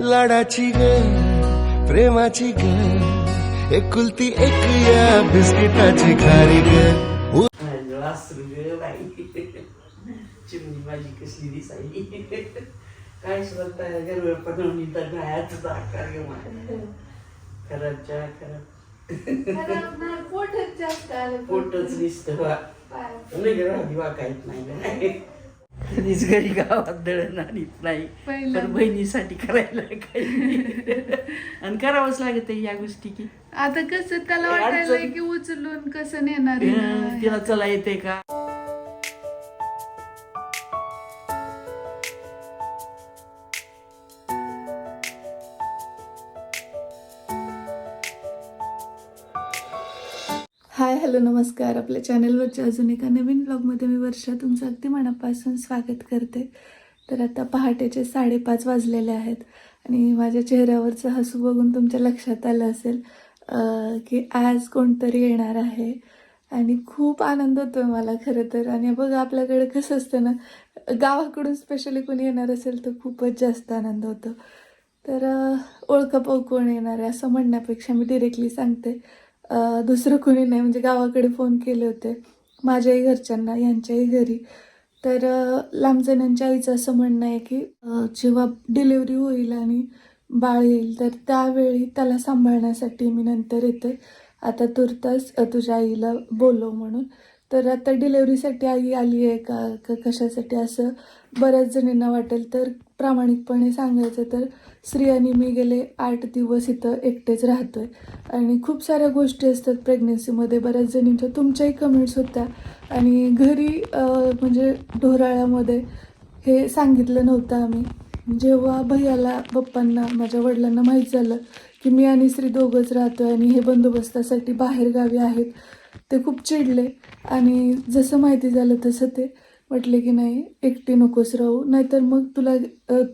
लाडाची ग प्रेमाची ग एकुलती एक या बिस्किटाची खारी ग. चिमणी माझी कसली दिसायली. काय स्वतः गरबड बनवणी तर गायाचा आकार खराबच्या खराब पोटच जास्त आलं पोटच दिसत नाही नाही कधीच घरी गावात दळण आणत नाही. पण बहिणीसाठी करायला काही आणि करावंच लागत या गोष्टी की आता कसं त्याला वाटायलंय की उचलून कसं नेणार? तिला चला येते का हॅलो नमस्कार. आपल्या चॅनलवरच्या अजून एका नवीन ब्लॉगमध्ये मी वर्षा. तुमचं अगदी मनापासून स्वागत करते. तर आता पहाटेचे साडेपाच वाजलेले आहेत आणि माझ्या चेहऱ्यावरचं हसू बघून तुमच्या लक्षात आलं असेल की आज कोणतरी येणार आहे आणि खूप आनंद होतोय मला खरं तर. आणि बघा आपल्याकडे कसं असतं ना गावाकडून स्पेशली कोणी येणार असेल तर खूपच जास्त आनंद होतो. तर अं, ओळखापाऊ कोण येणार आहे असं म्हणण्यापेक्षा मी डिरेक्टली सांगते. दुसरं कोणी नाही. म्हणजे गावाकडे फोन केले होते. माझ्याही घरच्यांना यांच्याही घरी. तर लांबजण्यांच्या आईचं असं म्हणणं आहे की जेव्हा डिलेवरी होईल आणि बाळ येईल तर त्यावेळी त्याला सांभाळण्यासाठी मी नंतर येते. आता तुर्तास तुझ्या आईला बोलव म्हणून. तर आता डिलेवरीसाठी आई आली आहे का का कशासाठी असं बऱ्याच जणींना वाटेल. तर प्रामाणिकपणे सांगायचं तर स्त्री आणि मी गेले आठ दिवस इथं एकटेच राहतोय. आणि खूप साऱ्या गोष्टी असतात प्रेग्नन्सीमध्ये बऱ्याच जणींच्या तुमच्याही कमेंट्स होत्या. आणि घरी म्हणजे ढोराळ्यामध्ये हे सांगितलं नव्हतं आम्ही. जेव्हा भैयाला पप्पांना माझ्या वडिलांना माहीत झालं की मी आणि स्त्री दोघंच राहतोय आणि हे बंदोबस्तासाठी बाहेरगावी आहेत ते खूप चिडले. आणि जसं माहिती झालं तसं ते म्हटले की नाही एकटी नकोस राहू. नाहीतर मग तुला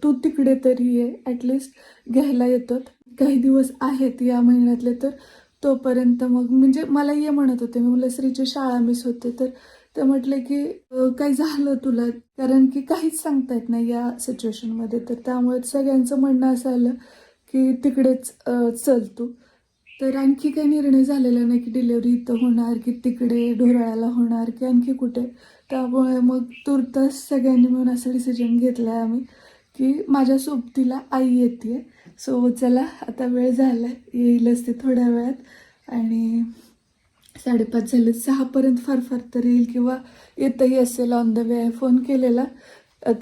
तू तिकडे तरी ये. ॲटलिस्ट घ्यायला येतात. काही दिवस आहेत या महिन्यातले तर तोपर्यंत मग म्हणजे मला ये म्हणत होते. मी मला श्रीची शाळा मिस होते. तर ते म्हटले की काही झालं तुला? कारण की काहीच सांगता येत नाही या सिच्युएशनमध्ये तर त्यामुळे सगळ्यांचं म्हणणं असं आलं की तिकडेच चल तू. तर आणखी काही निर्णय झालेला नाही की डिलेवरी इथं होणार की तिकडे ढोराळ्याला होणार की आणखी कुठे. त्यामुळे मग तुर्तास सगळ्यांनी मिळून असं डिसिजन घेतलं आहे आम्ही की माझ्या सोबतीला आई येते सो चला आता वेळ झाला येईलच ते थोड्या वेळात. आणि साडेपाच झाले सहापर्यंत फार फार तर येईल किंवा येतही असेल ऑन द वे फोन केलेला.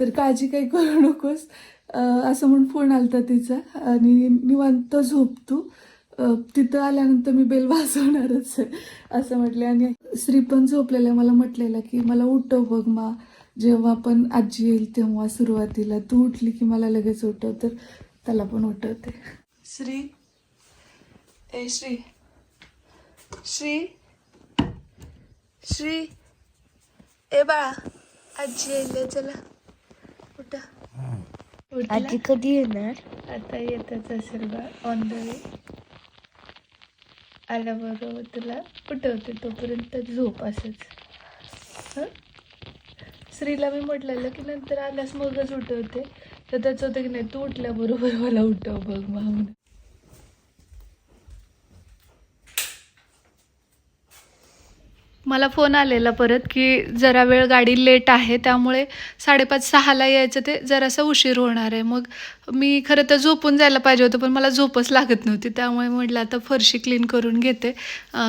तर काळजी काही करू नकोस. असं म्हणून फोन आलता तिचा. आणि निवांत झोप तू. तिथं आल्यानंतर मी बेल वाजवणारच आहे असं म्हटले आणि श्री पण झोपलेला मला म्हटलेलं की मला उठव बघ मा जेव्हा पण आजी येईल तेव्हा सुरुवातीला. तू उठली की मला लगेच उठव. तर त्याला पण उठवते. श्री ए श्री श्री श्री ए बाळा आजी येईल चला उठा? आजी कधी येणार? आता येतच असेल बा ऑन द वे आल्याबरोबर तुला उठवते तोपर्यंत झोप असंच. हं? श्रीला मी म्हटलेलं की नंतर आल्यास मगच उठवते. तर त्याचं होतं की नाही तू उठल्याबरोबर मला उठव बघ म्हणून मला फोन आलेला परत की जरा वेळ गाडी लेट आहे त्यामुळे साडेपाच सहाला यायचं ते जरासं उशीर होणार आहे. मग मी खरं तर झोपून जायला पाहिजे होतं पण मला झोपच लागत नव्हती त्यामुळे म्हटलं आता फरशी क्लीन करून घेते.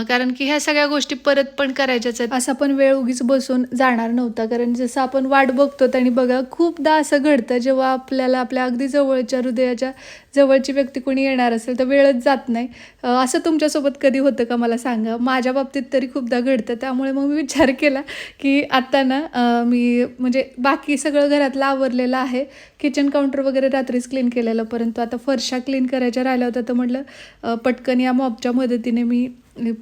कारण की ह्या सगळ्या गोष्टी परत पण करायच्याच आहेत. असा पण वेळ उगीच बसून जाणार नव्हता कारण जसं आपण वाट बघतो आणि बघा खूपदा असं घडतं जेव्हा आपल्याला आपल्या अगदी जवळच्या हृदयाच्या जवळची व्यक्ती कोणी येणार असेल तर वेळच जात नाही. असं तुमच्यासोबत कधी होतं का मला सांगा? माझ्या बाबतीत तरी खूपदा घडतं. त्यामुळे मग मी विचार केला की आत्ता ना मी म्हणजे बाकी सगळं घरातलं आवरलेलं आहे. किचन काउंटर वगैरे रात्रीच क्लीन केलेलं. परंतु आता फरशा क्लीन करायच्या राहिल्या होत्या तर म्हटलं पटकन या मॉपच्या मदतीने मी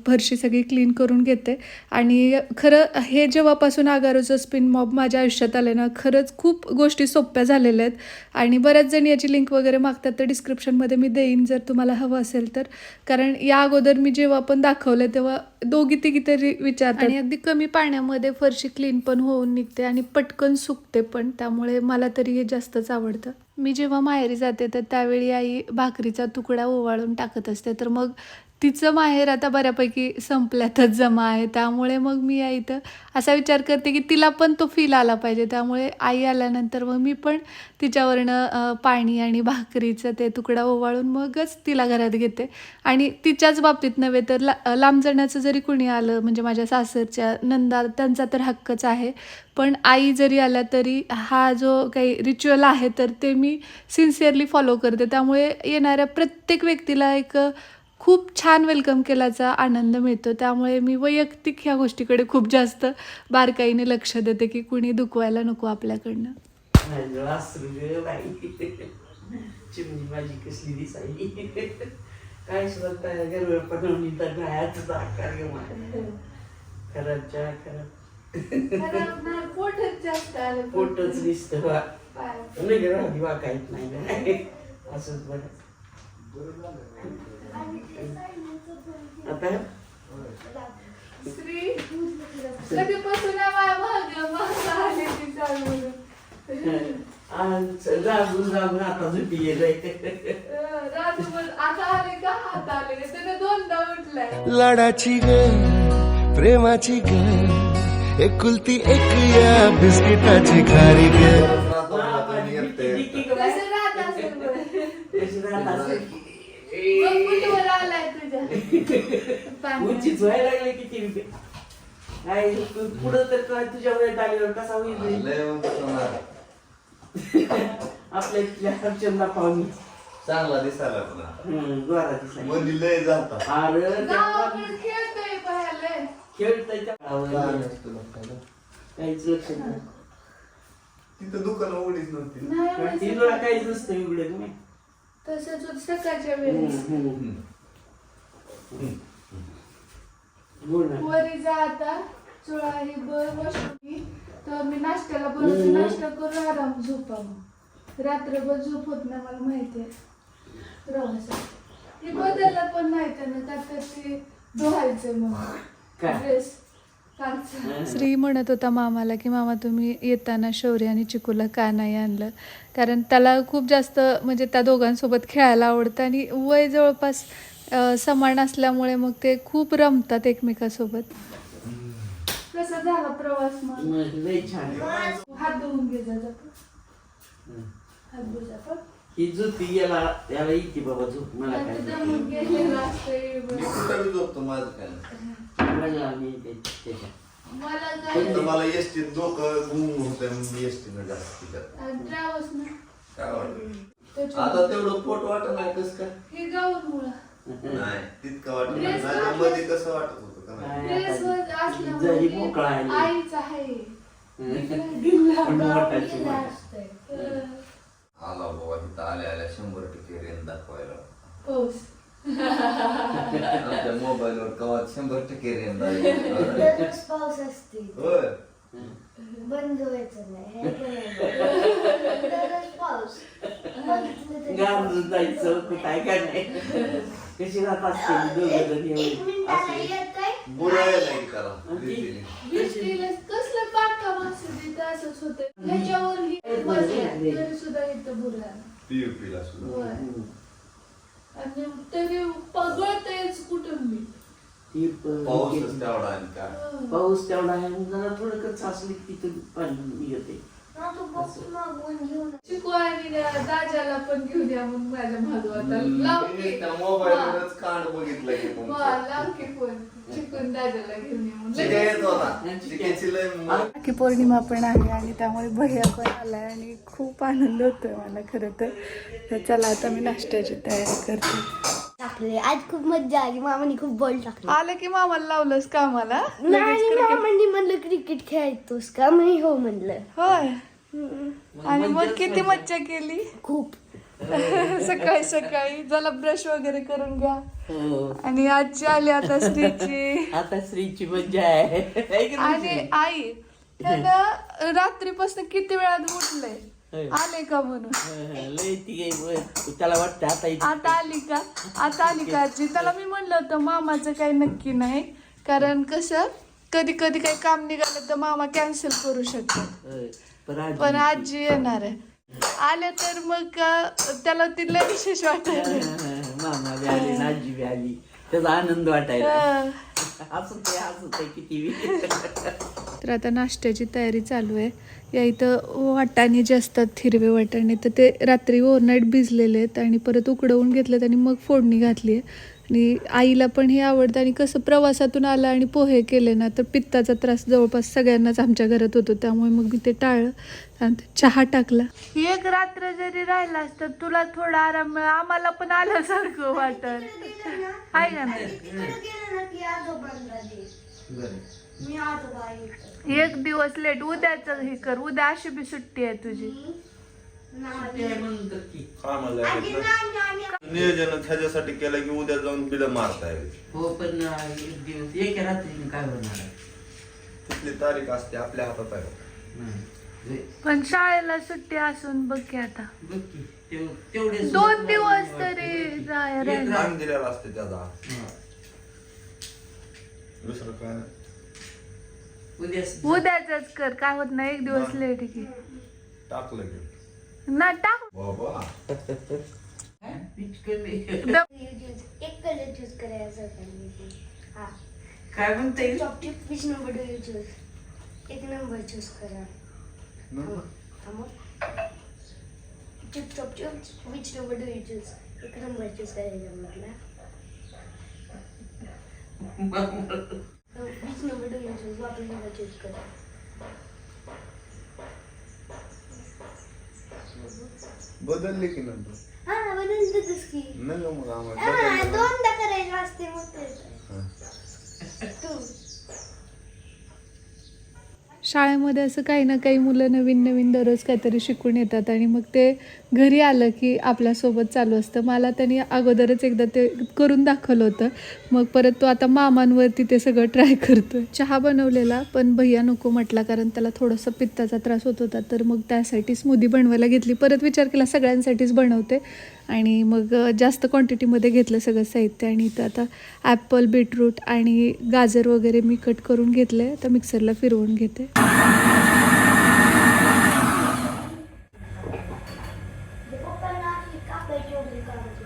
फरशी सगळी क्लीन करून घेते. आणि खरं हे जेव्हापासून आगारोचं स्पिन मॉब माझ्या आयुष्यात आलं ना खरंच खूप गोष्टी सोप्या झालेल्या आहेत. आणि बऱ्याच जणी याची लिंक वगैरे मागतात तर डिस्क्रिप्शनमध्ये मी देईन जर तुम्हाला हवं असेल तर. कारण या अगोदर मी जेव्हा पण दाखवलं तेव्हा दोघी तिघी तरी विचारतात. आणि अगदी कमी पाण्यामध्ये फरशी क्लीन पण होऊन निघते आणि पटकन सुकते पण त्यामुळे मला तरी हे जास्तच आवडतं. मी जेव्हा माहेरी जाते तर त्यावेळी आई भाकरीचा तुकडा ओवाळून टाकत असते. तर मग तिचं माहेर आता बऱ्यापैकी संपल्यातच जमा आहे. त्यामुळे मग मी या इथं असा विचार करते की तिला पण तो फील आला पाहिजे. त्यामुळे आई आल्यानंतर मग मी पण तिच्यावरनं पाणी आणि भाकरीचं ते तुकडा ओवाळून मगच तिला घरात घेते. आणि तिच्याच बाबतीत नव्हे तर ला लांब जाण्याचं जरी कुणी आलं म्हणजे माझ्या सासरच्या नंदा त्यांचा तर हक्कच आहे. पण आई जरी आल्या तरी हा जो काही रिच्युअल आहे तर ते मी सिन्सिअरली फॉलो करते. त्यामुळे येणाऱ्या प्रत्येक व्यक्तीला एक खूप छान वेलकम केल्याचा आनंद मिळतो. त्यामुळे मी वैयक्तिक ह्या गोष्टीकडे खूप जास्त बारकाईने लक्ष देते की कुणी दुखवायला नको आपल्याकडनं. काय पोटच दिसतं बा. नाही असंच बरं. आता श्री कधीपासून. आज आता झुटी आता आले का? आले त्याने दोनदा उठलाय. लाडाची ग प्रेमाची ग एकुलती एक या बिस्किटाची खारी ग. कसं राहत असेल? पाण्यात? व्हायला लागले किती काय तू पुढं तर काय तुझ्या वयात आल्यावर कसा होईल आपल्या इथल्या हरचंदा पाहुणी चांगला दिसायला हम्म, द्वारा दिसायला. मध्ये लय झालता. अरे खेळतोय. काहीच लक्ष नाही. तिथं दुकान उघडीच नव्हती. नाही तुला काहीच नसतं इकडे तुम्ही तसंच होत सकाळच्या वेळेस. वरी जा आता चुळा ही बर तर मी नाश्त्याला बनवते नाश्ता करून आराम झोपा मग. रात्रभर झोप होत नाही मला माहिती आहे. प्रवासात हे बदललं पण नाही त्यानं का तर ते धुवायचं मग. काय? ड्रेस श्री म्हणत होता मामाला की मामा तुम्ही येताना शौर्य आणि चिकूला का नाही आणलं? कारण त्याला खूप जास्त म्हणजे त्या दोघांसोबत खेळायला आवडतं आणि वय जवळपास समान असल्यामुळे मग ते खूप रमतात एकमेकासोबत. कसा झाला प्रवास मग. हात धुवून घे हात ही जुती याला याला येते बाबा झोप मला काय मी. कुठं बी झोपतो माझं काय नाही. म्हणला मी ते- त्याच्या. मला फक्त काय मला एसटीत डोकं गुंग होतंय मी एसटीनं जास्त तिच्यात ट्रॅव्हल्स ना काय वाटत. आता तेवढं पोट वाटत नाही कस काय हे नाही तितकं वाटत नाही Dress नाही तर मध्ये कसं वाटत होतं का नाही जरी मोकळा आहे. आईच आहे पण मोठाची मोठी. आला बाबा तिथं आल्या आल्या शंभर टक्के रेंज दाखवायला पाऊस आमच्या मोबाईलवर कवात शंभर टक्के रेंज दाखवायला दररोज पाऊस असते होय बंद व्हायचं नाही हे करायचं. दररोज पाऊस बघितलं तरी गावाला जायचं कुठाय का नाही कशी राहत असते दोघं जण एक एवढे मिनिटाला असले. येतंय बुरायला की त्याला आणि ती-. वीसटीला कसलं बागकाम असतं तिथं असंच होतं ह्याच्यावर ही बसल्या तरी सुद्धा इथं बुरा PUP ला सुद्धा. होय. आणि तरी पगळतेच कुठून मी. ती प- पाऊसच तेवढा आणि काय हं. पाऊस तेवढा आहे मग जरा थोडं कच असली की तिथं पाणी निघते ना तू बॉक्स मागवून घेऊन. चिकू आणि दाजाला पण घेऊन या मग माझ्या भागवता लाव मी की त्या मोबाईलवरच कांड बघितलं की वा, तुमचं. लाव की फोन चिकून दादाला घेऊन लगेच. राखी पौर्णिमा पण आहे आणि त्यामुळे भैया पण आलाय आणि खूप आनंद होतोय मला खरं तर. तर चला आता मी नाश्त्याची तयारी करते. टाकले. आज खूप मज्जा आली. मामाने खूप बॉल टाकले. आलं की मामाला लावलंस का मला नाही मामांनी म्हणलं क्रिकेट खेळतोस का? मी हो म्हणलं. होय. आणि मग किती मज्जा केली? खूप. सकाळी सकाळी जरा ब्रश वगैरे करून घ्या. हो. आणि आजची आली आता स्त्रीची. आता श्रीची मज्जा आहे. है की नाही आणि? आई त्यानं रात्रीपासून किती वेळात उठलंय. आले का म्हणून? हं, लय ती त्याला वाटतं आता इथे- आता आली का? आता आली का आजी? त्याला मी म्हणलं होतं मामाचं काही नक्की नाही. कारण कसं कधी कधी काही काम निघालं तर मामा कॅन्सल करू शकतात. होय. पण आजी- पण आजी येणार आहे. आले तर मग त्याला तिला विशेष वाटत मामा बी आली आणि आजी बी आली त्याचा आनंद वाटायला. हसत आहे हसत आहे किती बी. तर आता नाश्त्याची तयारी चालू आहे. या इथं वाटाणे जे असतात हिरवे वाटाणे तर ते रात्री ओव्हरनाईट भिजलेले आहेत आणि परत उकडवून घेतलेत आणि मग फोडणी घातली आहे. आणि आईला पण हे आवडतं आणि कसं प्रवासातून आलं आणि पोहे केले ना तर पित्ताचा त्रास जवळपास सगळ्यांनाच आमच्या घरात होतो. त्यामुळे मग मी ते टाळलं आणि ते चहा टाकला. एक रात्र जरी राहिलास तर तुला थोडा आराम मिळा आम्हाला पण आल्यासारखं वाटत. आहे नाही? ना येतो एक दिवस लेट उद्याच हे कर उद्या अशी बी सुट्टी आहे तुझी. नियोजन ह्याच्यासाठी केलं की उद्या जाऊन बिल मारता येईल हो पण एक दिवस एक रात्री काय होणार आहे? तिथली तारीख असते आपल्या हातात आहे नाही. जे- पण शाळेला सुट्टी असून बघ की आता बघ की, तेव- तेवढे दोन दिवस तरी जाय राहिलं. टाइम दिलेला असते त्याचा हा. दुसरं काय नाही. उद्याच उद्याच कर काय होत नाही एक दिवस लेट की टाकलं की ना टाक बाबा. एक कलर चूज करायचा होता हा. काय म्हणता? येईल नंबर डू यू चूज एक नंबर चूज करा. थांबा chip chop chip which number do you choose एक नंबर चूज करायचा म्हटलं. Which number do you choose आपला नंबर चूज करा. बदलले की नंतर हा बदलतच की नाही मग आम्हाला हा. दोनदा करायचं असते मग ते हा. तू शाळेमध्ये असं काही ना काही मुलं नवीन नवीन दररोज काहीतरी शिकून येतात आणि मग ते घरी आलं की आपल्यासोबत चालू असतं. मला त्यांनी अगोदरच एकदा ते करून दाखवलं होतं. मग परत तो आता मामांवरती ते सगळं ट्राय करतो चहा बनवलेला पण भैया नको म्हटला कारण त्याला थोडंसं पित्ताचा त्रास होत होता. तर मग त्यासाठी स्मूदी बनवायला घेतली. परत विचार केला सगळ्यांसाठीच बनवते. आणि मग जास्त क्वांटिटीमध्ये घेतलं सगळं साहित्य आणि इथं आता ॲपल बीटरूट आणि गाजर वगैरे मी कट करून घेतलं आहे आता मिक्सरला फिरवून घेते पप्पांना ही कापायची वगैरे कामाची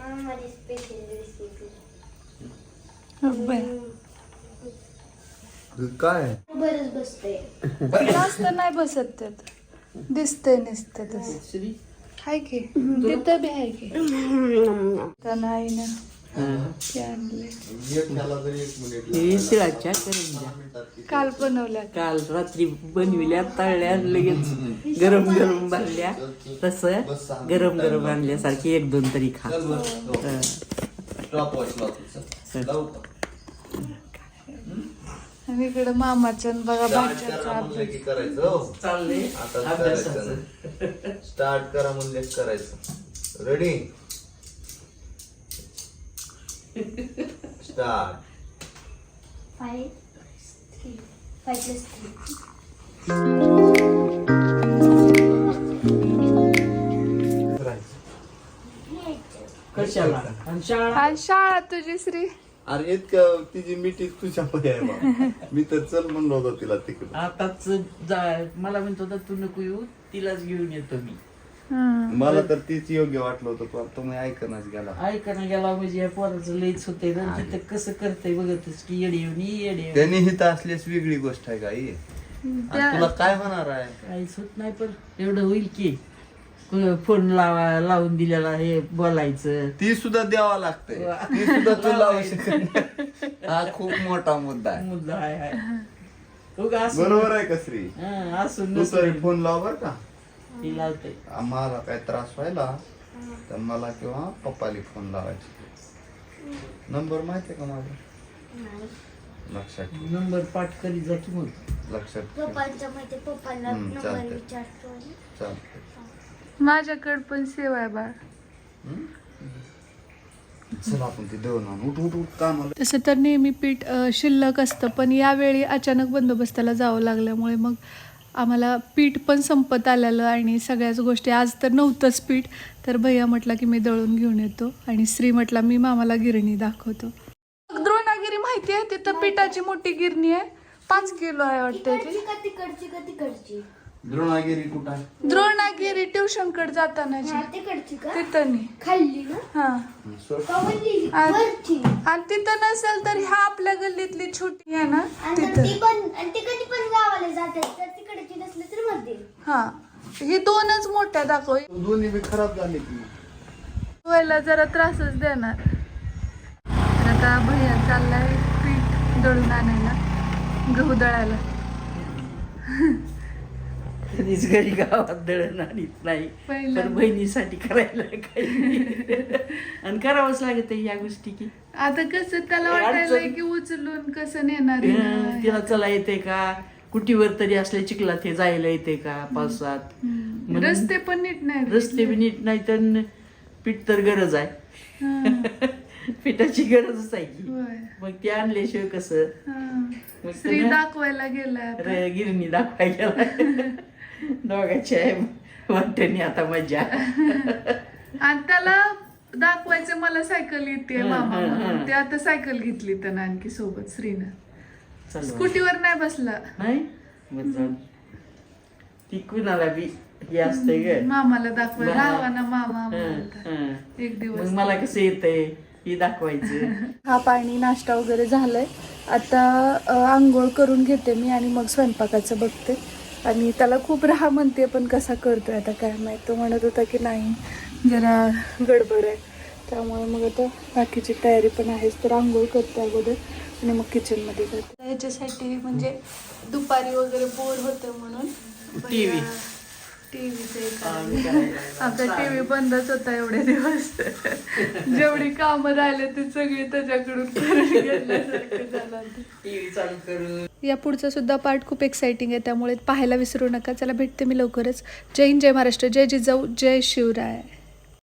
हा माझी स्पेशल रेसिपी काय? बरंच बसते जास्त नाही बसत त्यात दिसतंय नुसतं तसं. श्री. हाय की? तिथं बी आहे की? तर नाही ना. ते आणले हे काल बनवल्या काल रात्री बनविल्या तळल्या लगेच गरम गरम बांधल्या तसं गरम गरम आणल्यासारखी एक दोन तरी खा. हं. स्टॉप वॉच लावतो लावू का? आणि इकडे मामाचं आणि बघा अभ्यास की करायचं हो. चाललंय आता अभ्यासाचं करायचं. स्टार्ट करा म्हणजे करायचं. रेडी स्टार्ट थ्री कशाला? आणि शाळा? आज शाळा तुझी श्री. अरे इतकं तिची मिठी तुझ्यामध्ये आहे बा. मी तर चल म्हणलो होतो तिला तिकडे आताच जा मला म्हणत होता तू नको येऊ तिलाच घेऊन येतो मी हं. मला तर तीच योग्य वाटलं होतं पण तुम्ही ऐकणच गेला ऐकायला गेला म्हणजे या पोराचं लईच होतंय ना तिथं कसं करतंय बघतच की येडे येऊन येडे येऊन. त्यांनी हित असल्यास वेगळी गोष्ट आहे का ही? आणि तुला काय होणार आहे काहीच होत नाही पण एवढं होईल क- फोन लावा लावून दिलेला हे बोलायचं. ती सुद्धा द्यावा लागते ती सुद्धा तू लावू शकत नाही. हा खूप मोठा मुद्दा आहे. मुद्दा आहे. उगा असं बरोबर आहे का श्री? हं, असून तू नसून तरी फोन लाव बर का. ती लावते. आम्हाला काय त्रास व्हायला तर मला किंवा पप्पाली फोन लावायचे. नंबर माहिती आहे का माझा? लक्षात ठेव. नंबर पाठ करीत जा की मग. लक्षात ठेव. पप्पांच्या माहिती पप्पांना हम्म, नंबर चालतंय. विचारतो चालतंय. माझ्याकडे पण सेवा आहे बाळ. तसं तर नेहमी पीठ शिल्लक असतं पण यावेळी अचानक बंदोबस्ताला जावं लागल्यामुळे मग आम्हाला पीठ पण संपत आलेलं आणि सगळ्याच गोष्टी. आज तर नव्हतंच पीठ तर भैया म्हटला की मी दळून घेऊन येतो आणि श्री म्हटला मी मामाला गिरणी दाखवतो. द्रोणागिरी माहिती आहे? तिथं पिठाची मोठी गिरणी आहे. पाच किलो आहे वाटतं द्रोणागिरी कुठं आहे? द्रोणागिरी ट्युशनकडे जाताना हा तिकडची का? तिथं नाही खाल्ली ना? हा. सोड. वरची. आणि तिथं नसेल तर ह्या आपल्या गल्लीतली छोटी आहे ना आणि तिथं. पण आणि ती कधी पण गावाला जातात तर तिकडची नसली तर मध्ये. हा. ही दोनच मोठ्या दाखव. दोन्ही बी खराब झाले की व्हायला जरा त्रासच देणार. तर आता भैया चाललाय पीठ दळून आणायला गहू दळायला. कधीच घरी गावात दळण आणत नाही. पहिलं. पण बहिणीसाठी करायला काही आणि करावंच लागत या गोष्टी की. आता कसं त्याला वाटायलंय की उचलून कसं नेणार तिला चला येते का? कुटीवर तरी असल्या चिखलात हे जायला येते का पावसात? हम्म. म्हणून रस्ते पण नीट नाही रस्ते बी नीट नाही तर पीठ तर गरज आहे. हा, पिठाची गरजच आहे की. होय. मग ते आणल्याशिवाय कसं? हा. मग श्री त्यानं दाखवायला आता. र- गिरणी दाखवाय गेला दोघांच्या वाटणी आता मजा. आणि त्याला दाखवायचं मला सायकल येते मामा म्हणून. ते आता सायकल घेतली त्यानं आणखी सोबत श्रीनं. चल स्कूटीवर नाही बसला. नाही? मग जाऊ दे. ती कुणाला बी हे असते ग. मामाला दाखवाय मामा. म्हणतात. हं. एक मग दिवस मला कसं येतंय? हे दाखवायचं. हा पाणी नाश्ता वगैरे झालाय. आता अ, आंघोळ करून घेते मी आणि मग स्वयंपाकाचं बघते. आणि त्याला खूप राहा म्हणते पण कसा करतोय आता काय माहीत. तो म्हणत होता की नाही जरा गडबड आहे. त्यामुळे मग आता बाकीची तयारी पण आहेच. तर आंघोळ करते अगोदर आणि मग किचनमध्ये जाते. ह्याच्यासाठी म्हणजे दुपारी वगैरे बोर होतं म्हणून. TV. टीव्हीचे आता टीव्ही बंदच होता एवढे दिवस. जेवढी कामं राहिले ते सगळी त्याच्याकडून करून घेतल्यासारखं झालं टीव्ही चालू करून. या पुढचा सुद्धा पार्ट खूप एक्साइटिंग आहे त्यामुळे पाहायला विसरू नका. चला भेटते मी लवकरच. जय हिंद जय महाराष्ट्र. जय जिजाऊ जय शिवराय.